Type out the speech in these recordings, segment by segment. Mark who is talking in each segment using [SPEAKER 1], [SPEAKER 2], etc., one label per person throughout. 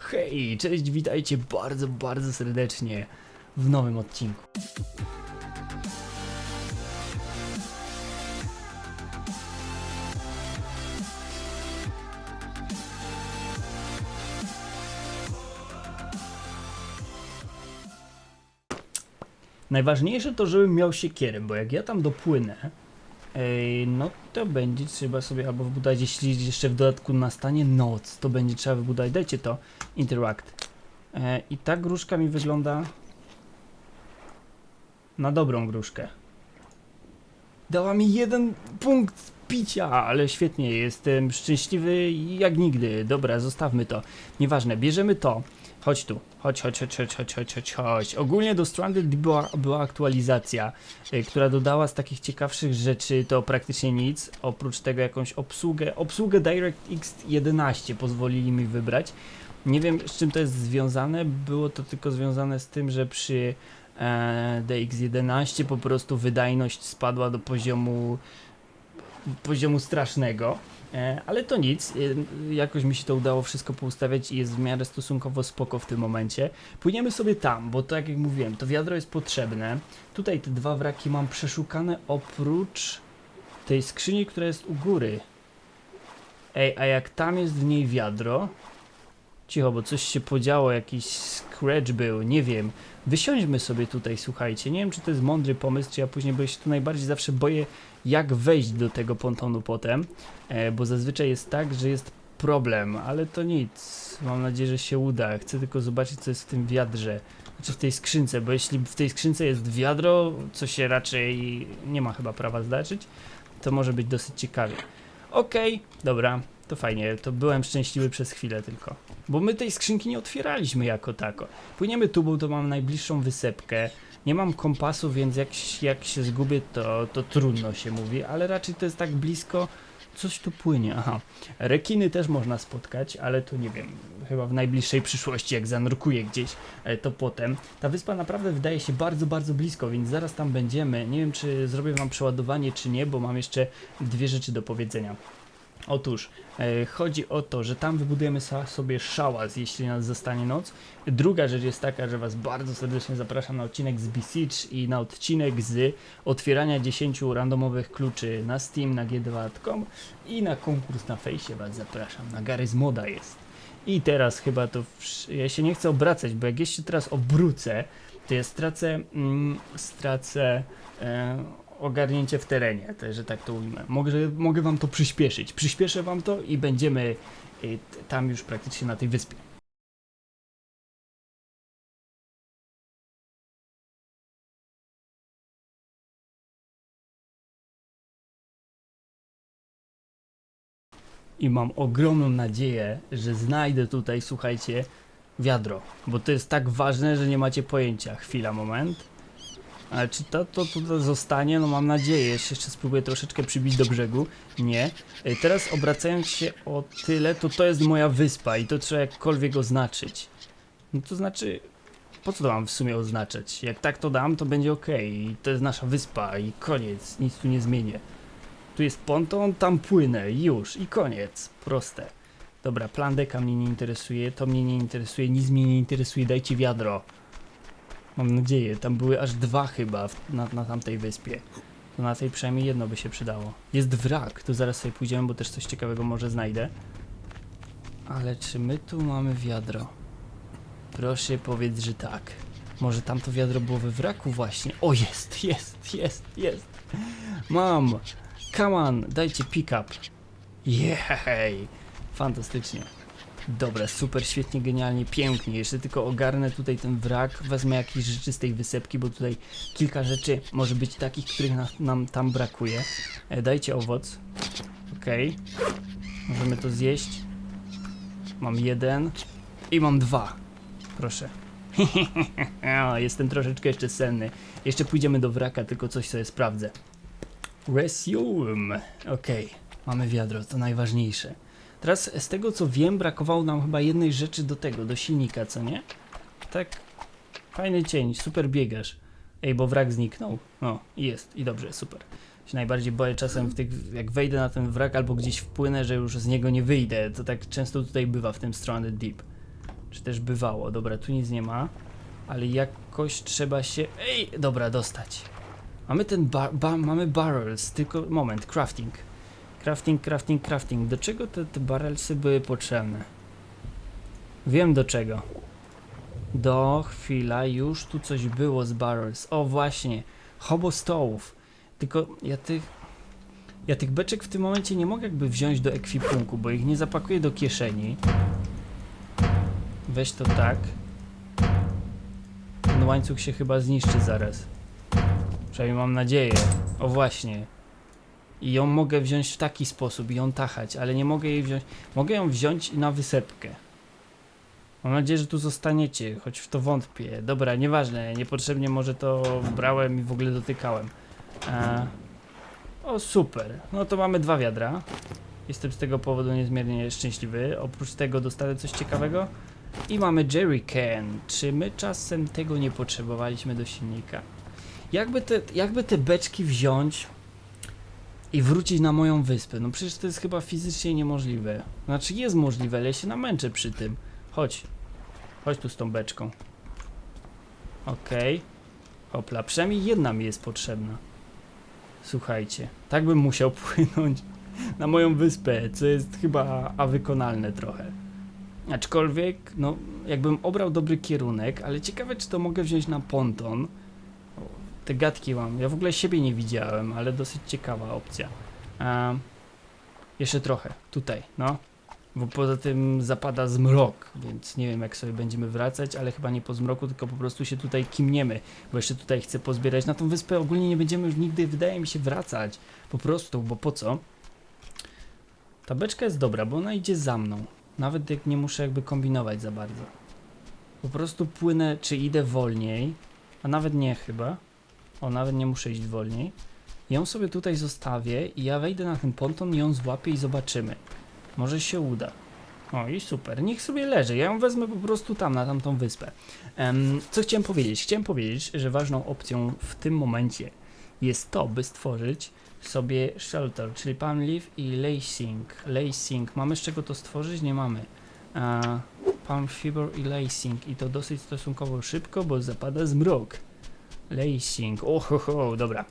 [SPEAKER 1] Hej, cześć, witajcie bardzo, bardzo serdecznie w nowym odcinku. Najważniejsze to, żebym miał siekierę, bo jak ja tam dopłynę, no to będzie trzeba sobie albo wybudować, jeśli jeszcze w dodatku nastanie noc, to będzie trzeba wybudować, dajcie to, interact. E, I ta gruszka mi wygląda na dobrą gruszkę. Dała mi jeden punkt picia, ale świetnie, jestem szczęśliwy jak nigdy. Dobra, zostawmy to. Nieważne, bierzemy to. Chodź tu, chodź, chodź, chodź, chodź, chodź, chodź, chodź, chodź. Ogólnie do Stranded była, była aktualizacja, y, która dodała z takich ciekawszych rzeczy to praktycznie nic, oprócz tego jakąś obsługę, obsługę DirectX 11 pozwolili mi wybrać. Nie wiem z czym to jest związane, było to tylko związane z tym, że przy e, DX11 po prostu wydajność spadła do poziomu poziomu strasznego. E, ale to nic, e, jakoś mi się to udało wszystko poustawiać i jest w miarę stosunkowo spoko w tym momencie. Płyniemy sobie tam, bo tak jak mówiłem, to wiadro jest potrzebne. Tutaj te dwa wraki mam przeszukane oprócz tej skrzyni, która jest u góry. Ej, a jak tam jest w niej wiadro? Cicho, bo coś się podziało, jakiś scratch był, nie wiem. Wysiądźmy sobie tutaj, słuchajcie. Nie wiem, czy to jest mądry pomysł, czy ja później, bo ja się tu najbardziej zawsze boję, jak wejść do tego pontonu potem, e, bo zazwyczaj jest tak, że jest problem, ale to nic. Mam nadzieję, że się uda. Chcę tylko zobaczyć, co jest w tym wiadrze. Znaczy w tej skrzynce, bo jeśli w tej skrzynce jest wiadro, co się raczej nie ma chyba prawa zdarzyć, to może być dosyć ciekawie. Okej, dobra, to fajnie, to byłem szczęśliwy przez chwilę tylko. Bo my tej skrzynki nie otwieraliśmy jako tako. Płyniemy tu, bo to mam najbliższą wysepkę. Nie mam kompasu, więc jak, jak się zgubię, to, to trudno się mówi, ale raczej to jest tak blisko. Coś tu płynie, aha. Rekiny też można spotkać, ale to nie wiem, chyba w najbliższej przyszłości, jak zanurkuję gdzieś, e, to potem. Ta wyspa naprawdę wydaje się bardzo, bardzo blisko, więc zaraz tam będziemy. Nie wiem, czy zrobię wam przeładowanie, czy nie, bo mam jeszcze dwie rzeczy do powiedzenia. Otóż e, chodzi o to, że tam wybudujemy sobie szałas, jeśli nas zostanie noc. Druga rzecz jest taka, że Was bardzo serdecznie zapraszam na odcinek z Besiege i na odcinek z otwierania 10 randomowych kluczy na Steam, na g2.com i na konkurs na fejsie Was zapraszam. Na Garys Moda jest. I teraz chyba to. Ja się nie chcę obracać, bo jak jeszcze teraz obrócę, to ja stracę. Mm, stracę. E, ogarnięcie w terenie, że tak to ujmę. Mogę, mogę wam to przyspieszyć. Przyspieszę wam to i będziemy y, tam już praktycznie na tej wyspie. I mam ogromną nadzieję, że znajdę tutaj, słuchajcie, wiadro. Bo to jest tak ważne, że nie macie pojęcia. Chwila, moment. Ale czy to, to tutaj zostanie? No mam nadzieję. Jeszcze jeszcze spróbuję troszeczkę przybić do brzegu. Nie. Teraz obracając się o tyle, to to jest moja wyspa i to trzeba jakkolwiek oznaczyć. No to znaczy, po co to mam w sumie oznaczać? Jak tak to dam, to będzie ok. I to jest nasza wyspa i koniec. Nic tu nie zmienię. Tu jest ponton, tam płynę. Już. I koniec. Proste. Dobra, plan deka mnie nie interesuje, to mnie nie interesuje, nic mnie nie interesuje, dajcie wiadro. Mam nadzieję, tam były aż dwa chyba w, na, na tamtej wyspie. To na tej przynajmniej jedno by się przydało. Jest wrak, to zaraz sobie pójdziemy, bo też coś ciekawego może znajdę. Ale czy my tu mamy wiadro? Proszę powiedz, że tak. Może tamto wiadro było we wraku właśnie. O, jest, jest, jest, jest. Mam. Come on, dajcie pick up. Jej. Fantastycznie. Dobra, super, świetnie, genialnie, pięknie. Jeszcze tylko ogarnę tutaj ten wrak, wezmę jakieś rzeczy z tej wysepki, bo tutaj kilka rzeczy może być takich, których na, nam tam brakuje. E, dajcie owoc. Okej. Możemy to zjeść. Mam jeden i mam dwa. Proszę. o, jestem troszeczkę jeszcze senny. Jeszcze pójdziemy do wraka, tylko coś sobie sprawdzę. Resume. Okej, mamy wiadro, to najważniejsze. Teraz z tego co wiem, brakowało nam chyba jednej rzeczy do tego, do silnika, co nie? Tak. Fajny cień, super biegasz. Ej, bo wrak zniknął. O, i jest, i dobrze, super. Się najbardziej boję czasem w tych, jak wejdę na ten wrak albo gdzieś wpłynę, że już z niego nie wyjdę. To tak często tutaj bywa w tym Stranded Deep. Czy też bywało. Dobra, tu nic nie ma. Ale jakoś trzeba się... Ej, dobra, dostać. Mamy ten bar... Ba, mamy barrels, tylko... Moment, crafting. Crafting, crafting, crafting. Do czego te, te barrelsy były potrzebne? Wiem do czego. Do chwila, już tu coś było z barrels. O właśnie, hobo stołów. Tylko ja tych... Ja tych beczek w tym momencie nie mogę jakby wziąć do ekwipunku, bo ich nie zapakuję do kieszeni. Weź to tak. Ten łańcuch się chyba zniszczy zaraz. Przynajmniej mam nadzieję. O właśnie. I ją mogę wziąć w taki sposób i ją tachać, ale nie mogę jej wziąć. Mogę ją wziąć na wysepkę. Mam nadzieję, że tu zostaniecie, choć w to wątpię. Dobra, nieważne, niepotrzebnie może to brałem i w ogóle dotykałem. E... O, super. No to mamy dwa wiadra. Jestem z tego powodu niezmiernie szczęśliwy. Oprócz tego dostanę coś ciekawego. I mamy jerrycan. Czy my czasem tego nie potrzebowaliśmy do silnika? Jakby te, jakby te beczki wziąć i wrócić na moją wyspę? No przecież to jest chyba fizycznie niemożliwe. Znaczy jest możliwe, ale ja się namęczę przy tym. Chodź. Chodź tu z tą beczką. Okej. Hopla, przynajmniej jedna mi jest potrzebna. Słuchajcie, tak bym musiał płynąć na moją wyspę, co jest chyba a wykonalne trochę. Aczkolwiek, no, jakbym obrał dobry kierunek, ale ciekawe, czy to mogę wziąć na ponton. Te gadki mam. Ja w ogóle siebie nie widziałem, ale dosyć ciekawa opcja. A, jeszcze trochę, tutaj, no. Bo poza tym zapada zmrok, więc nie wiem jak sobie będziemy wracać, ale chyba nie po zmroku, tylko po prostu się tutaj kimniemy, bo jeszcze tutaj chcę pozbierać. Na tą wyspę ogólnie nie będziemy już nigdy, wydaje mi się, wracać. Po prostu, bo po co? Ta beczka jest dobra, bo ona idzie za mną. Nawet jak nie muszę jakby kombinować za bardzo. Po prostu płynę, czy idę wolniej, a nawet nie chyba. O, nawet nie muszę iść wolniej. Ją sobie tutaj zostawię i ja wejdę na ten ponton ją złapię i zobaczymy. Może się uda. O i super, niech sobie leży. Ja ją wezmę po prostu tam, na tamtą wyspę. Em, co chciałem powiedzieć? Chciałem powiedzieć, że ważną opcją w tym momencie jest to, by stworzyć sobie shelter, czyli palm leaf i lacing. Lacing. Mamy z czego to stworzyć? Nie mamy. E, palm fiber i lacing. I to dosyć stosunkowo szybko, bo zapada zmrok. Lacing. Oho, dobra.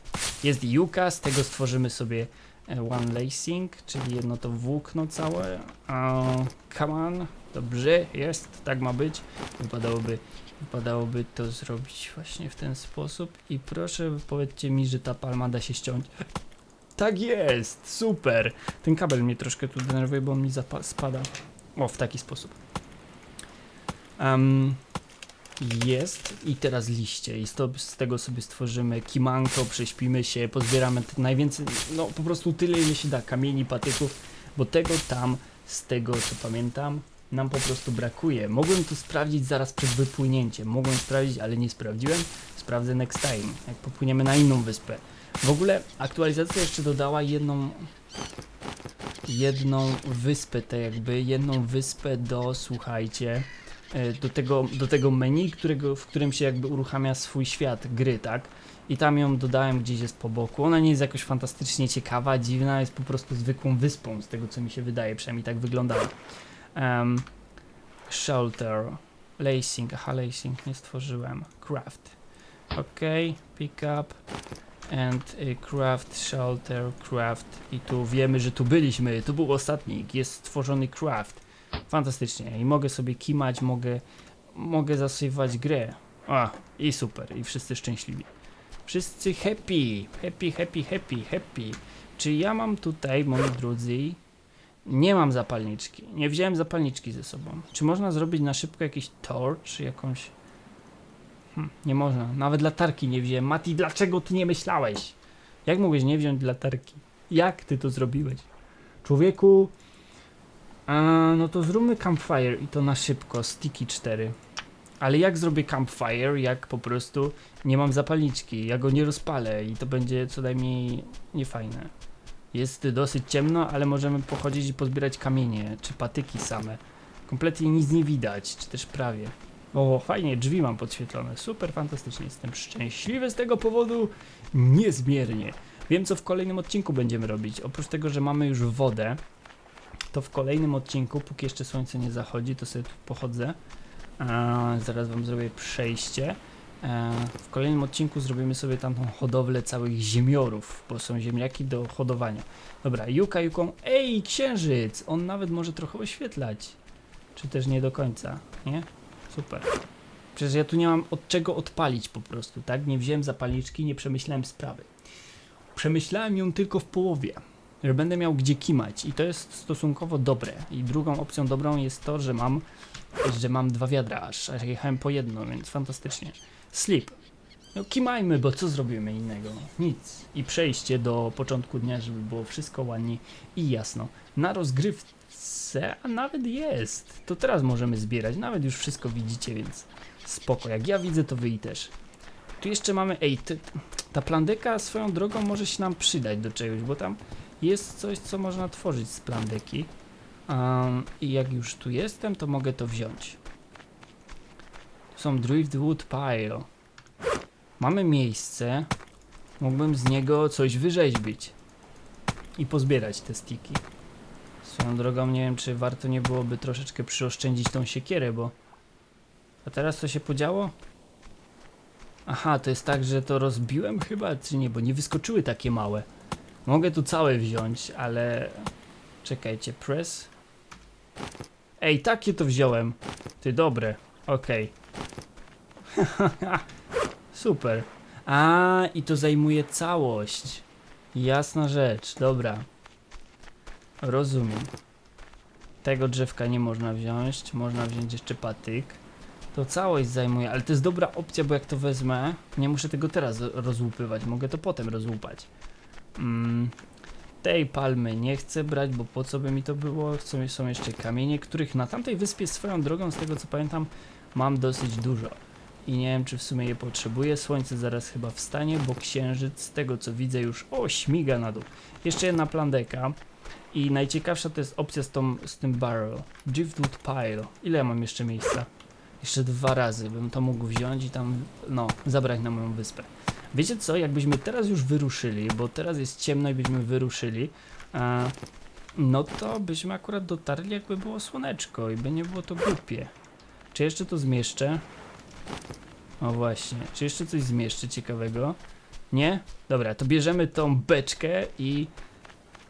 [SPEAKER 1] Jest yuka, z tego stworzymy sobie e, one lacing, czyli jedno to włókno całe. E, come on. Dobrze, jest, tak ma być. Wypadałoby, wypadałoby to zrobić właśnie w ten sposób. I proszę, powiedzcie mi, że ta palma da się ściąć. Tak jest, super. Ten kabel mnie troszkę tu denerwuje, bo on mi spada. O, w taki sposób. Em, jest i teraz liście i z, tego sobie stworzymy kimanko, prześpimy się, pozbieramy najwięcej, no po prostu tyle ile się da, kamieni, patyków, bo tego tam, z tego co pamiętam, nam po prostu brakuje. Mogłem to sprawdzić zaraz przed wypłynięciem, mogłem sprawdzić, ale nie sprawdziłem, sprawdzę next time, jak popłyniemy na inną wyspę. W ogóle aktualizacja jeszcze dodała jedną jedną wyspę, tak jakby jedną wyspę do, słuchajcie, do tego, do tego menu, którego, w którym się jakby uruchamia swój świat gry, tak? I tam ją dodałem gdzieś jest po boku. Ona nie jest jakoś fantastycznie ciekawa, dziwna, jest po prostu zwykłą wyspą, z tego co mi się wydaje, przynajmniej tak wyglądała. Um, shelter, lacing, aha, lacing nie stworzyłem. Craft. Ok, pick up and y, craft, shelter, craft i tu wiemy, że tu byliśmy, tu był ostatnik, jest stworzony craft. Fantastycznie i mogę sobie kimać, mogę, mogę zasywać grę. A, i super, i wszyscy szczęśliwi. Wszyscy happy, happy, happy, happy, happy. Czy ja mam tutaj, moi drodzy, nie mam zapalniczki, nie wziąłem zapalniczki ze sobą. Czy można zrobić na szybko jakiś torch, jakąś... Hm, nie można, nawet latarki nie wziąłem. Mati, dlaczego ty nie myślałeś? Jak mogłeś nie wziąć latarki? Jak ty to zrobiłeś? Człowieku... A, no to zróbmy campfire i to na szybko, sticky 4. Ale jak zrobię campfire, jak po prostu nie mam zapalniczki, ja go nie rozpalę i to będzie co najmniej niefajne. Jest dosyć ciemno, ale możemy pochodzić i pozbierać kamienie, czy patyki same. Kompletnie nic nie widać, czy też prawie. O, fajnie, drzwi mam podświetlone. Super, fantastycznie. Jestem szczęśliwy z tego powodu niezmiernie. Wiem, co w kolejnym odcinku będziemy robić. Oprócz tego, że mamy już wodę, to w kolejnym odcinku, póki jeszcze słońce nie zachodzi, to sobie tu pochodzę. Zaraz wam zrobię przejście. E, w kolejnym odcinku zrobimy sobie tamtą hodowlę całych ziemiorów, bo są ziemniaki do hodowania. Dobra, Juka Juką. Ej, księżyc! On nawet może trochę oświetlać. Czy też nie do końca, nie? Super. Przecież ja tu nie mam od czego odpalić po prostu, tak? Nie wziąłem zapalniczki, nie przemyślałem sprawy. Przemyślałem ją tylko w połowie, że będę miał gdzie kimać i to jest stosunkowo dobre. I drugą opcją dobrą jest to, że mam, że mam dwa wiadra aż, a jechałem po jedno, więc fantastycznie. Sleep. No kimajmy, bo co zrobimy innego? Nic. I przejście do początku dnia, żeby było wszystko ładnie i jasno. Na rozgrywce, a nawet jest. To teraz możemy zbierać, nawet już wszystko widzicie, więc spoko. Jak ja widzę, to wy i też. Tu jeszcze mamy, ej, ta plandeka swoją drogą może się nam przydać do czegoś, bo tam jest coś, co można tworzyć z plandeki. Um, I jak już tu jestem, to mogę to wziąć. Tu są driftwood pile. Mamy miejsce. Mógłbym z niego coś wyrzeźbić. I pozbierać te stiki. Swoją drogą nie wiem, czy warto nie byłoby troszeczkę przyoszczędzić tą siekierę, bo... A teraz co się podziało? Aha, to jest tak, że to rozbiłem chyba, czy nie, bo nie wyskoczyły takie małe. Mogę tu całe wziąć, ale... Czekajcie, press. Ej, takie to wziąłem. Ty, dobre. Okej. Super. A, i to zajmuje całość. Jasna rzecz, dobra. Rozumiem. Tego drzewka nie można wziąć, można wziąć jeszcze patyk. To całość zajmuje, ale to jest dobra opcja, bo jak to wezmę, nie muszę tego teraz rozłupywać, mogę to potem rozłupać. Mm, tej palmy nie chcę brać, bo po co by mi to było? Są, są jeszcze kamienie, których na tamtej wyspie swoją drogą, z tego co pamiętam, mam dosyć dużo. I nie wiem, czy w sumie je potrzebuję. Słońce zaraz chyba wstanie, bo księżyc, z tego co widzę, już o, śmiga na dół. Jeszcze jedna plandeka. I najciekawsza to jest opcja z, tą, z tym barrel. Driftwood pile. Ile ja mam jeszcze miejsca? Jeszcze dwa razy bym to mógł wziąć i tam, no, zabrać na moją wyspę. Wiecie co, jakbyśmy teraz już wyruszyli, bo teraz jest ciemno i byśmy wyruszyli, no to byśmy akurat dotarli jakby było słoneczko i by nie było to głupie. Czy jeszcze to zmieszczę? O właśnie, czy jeszcze coś zmieszczę ciekawego? Nie? Dobra, to bierzemy tą beczkę i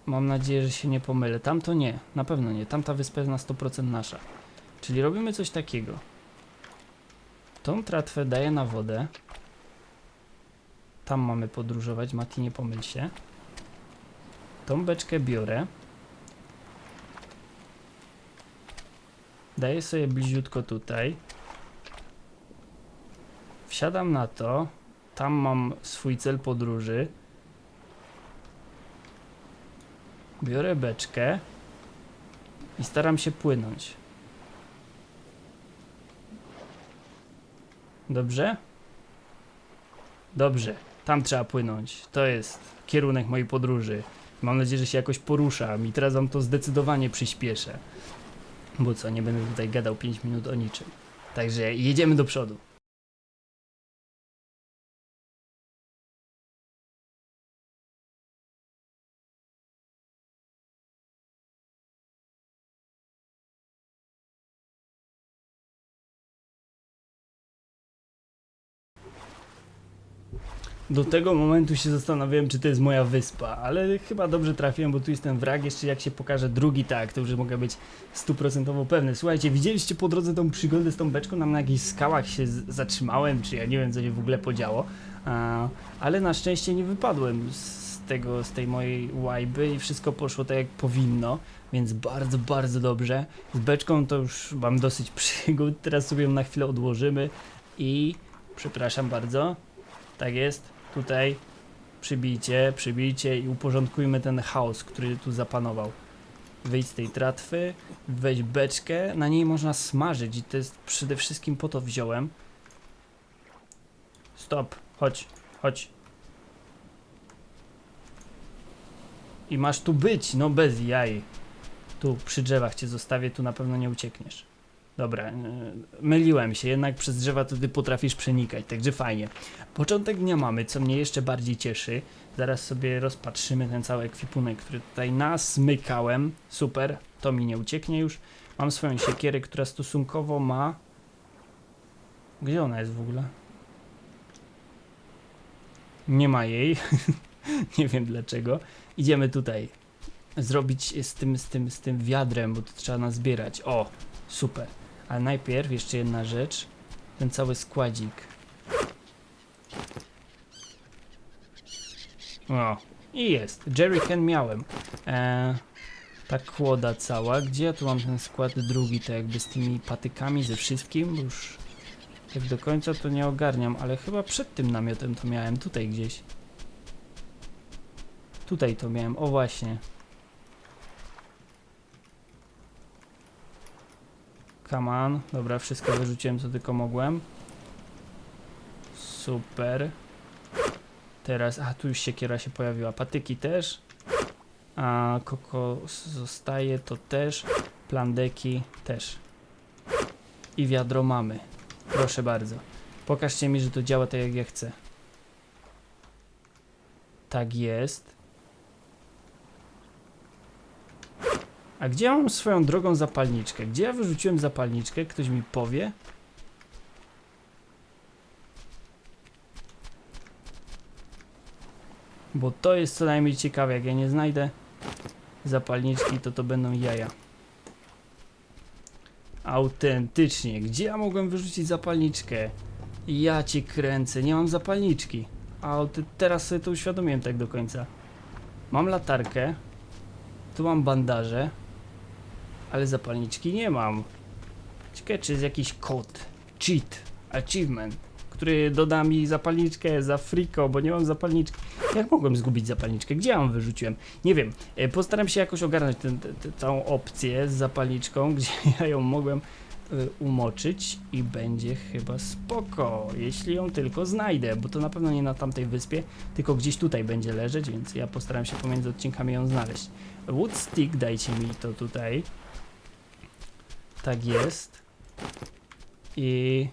[SPEAKER 1] mam nadzieję, że się nie pomylę. Tamto nie, na pewno nie. Tamta wyspa jest na 100% nasza. Czyli robimy coś takiego. Tą tratwę daję na wodę. Tam mamy podróżować, Mati nie pomyl się. Tą beczkę biorę. Daję sobie bliziutko tutaj. Wsiadam na to. Tam mam swój cel podróży. Biorę beczkę i staram się płynąć. Dobrze? Dobrze, tam trzeba płynąć. To jest kierunek mojej podróży. Mam nadzieję, że się jakoś poruszam i teraz wam to zdecydowanie przyspieszę. Bo co, nie będę tutaj gadał 5 minut o niczym. Także jedziemy do przodu. Do tego momentu się zastanawiałem, czy to jest moja wyspa, ale chyba dobrze trafiłem, bo tu jest ten wrak. Jeszcze jak się pokaże drugi, tak, to już mogę być stuprocentowo pewny. Słuchajcie, widzieliście po drodze tą przygodę z tą beczką? Tam na jakichś skałach się zatrzymałem, czy ja nie wiem, co się w ogóle podziało. A, ale na szczęście nie wypadłem z tego, z tej mojej łajby i wszystko poszło tak jak powinno, więc bardzo, bardzo dobrze. Z beczką to już mam dosyć przygód, teraz sobie ją na chwilę odłożymy i przepraszam bardzo. Tak jest, tutaj przybijcie, przybijcie i uporządkujmy ten chaos, który tu zapanował. Wyjdź z tej tratwy, weź beczkę, na niej można smażyć i to jest przede wszystkim po to wziąłem. Stop, chodź, chodź. I masz tu być, no bez jaj. Tu przy drzewach cię zostawię, tu na pewno nie uciekniesz. Dobra, yy, myliłem się, jednak przez drzewa ty potrafisz przenikać, także fajnie. Początek dnia mamy, co mnie jeszcze bardziej cieszy. Zaraz sobie rozpatrzymy ten cały ekwipunek, który tutaj nasmykałem. Super, to mi nie ucieknie już. Mam swoją siekierę, która stosunkowo ma Gdzie ona jest w ogóle? Nie ma jej. nie wiem dlaczego. Idziemy tutaj. Zrobić z tym, z tym, z tym wiadrem, bo to trzeba nazbierać. O, super. Ale najpierw jeszcze jedna rzecz. Ten cały składzik. O, i jest. Jerrycan miałem. E, ta kłoda cała. Gdzie ja tu mam ten skład drugi, to jakby z tymi patykami, ze wszystkim? Już tak do końca to nie ogarniam, ale chyba przed tym namiotem to miałem tutaj gdzieś. Tutaj to miałem, o właśnie. Come on. Dobra, wszystko wyrzuciłem co tylko mogłem. Super. Teraz, a tu już siekiera się pojawiła. Patyki też. A kokos zostaje, to też. Plandeki też. I wiadro mamy. Proszę bardzo. Pokażcie mi, że to działa tak jak ja chcę. Tak jest. A gdzie mam swoją drogą zapalniczkę? Gdzie ja wyrzuciłem zapalniczkę? Ktoś mi powie? Bo to jest co najmniej ciekawe. Jak ja nie znajdę zapalniczki, to to będą jaja. Autentycznie. Gdzie ja mogłem wyrzucić zapalniczkę? Ja cię kręcę. Nie mam zapalniczki. A teraz sobie to uświadomiłem tak do końca. Mam latarkę. Tu mam bandaże. Ale zapalniczki nie mam. Ciekawe, czy jest jakiś kod. Cheat. Achievement. Który doda mi zapalniczkę za friko, bo nie mam zapalniczki. Jak mogłem zgubić zapalniczkę? Gdzie ją wyrzuciłem? Nie wiem. E, Postaram się jakoś ogarnąć tę całą opcję z zapalniczką, gdzie ja ją mogłem e, umoczyć i będzie chyba spoko, jeśli ją tylko znajdę, bo to na pewno nie na tamtej wyspie, tylko gdzieś tutaj będzie leżeć, więc ja postaram się pomiędzy odcinkami ją znaleźć. Wood stick, dajcie mi to tutaj. Tak jest. I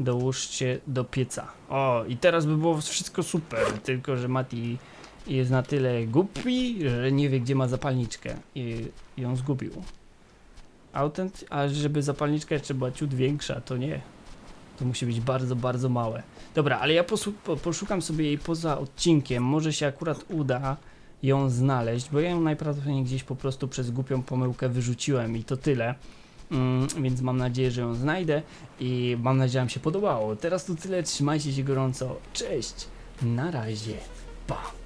[SPEAKER 1] dołóżcie do pieca. O, i teraz by było wszystko super, tylko że Mati jest na tyle głupi, że nie wie gdzie ma zapalniczkę i ją zgubił. Autent, a żeby zapalniczka jeszcze była ciut większa, to nie. To musi być bardzo, bardzo małe. Dobra, ale ja poszukam sobie jej poza odcinkiem. Może się akurat uda ją znaleźć, bo ja ją najprawdopodobniej gdzieś po prostu przez głupią pomyłkę wyrzuciłem i to tyle. Mm, więc mam nadzieję, że ją znajdę i mam nadzieję, że Wam się podobało. Teraz to tyle, trzymajcie się gorąco. Cześć, na razie, pa.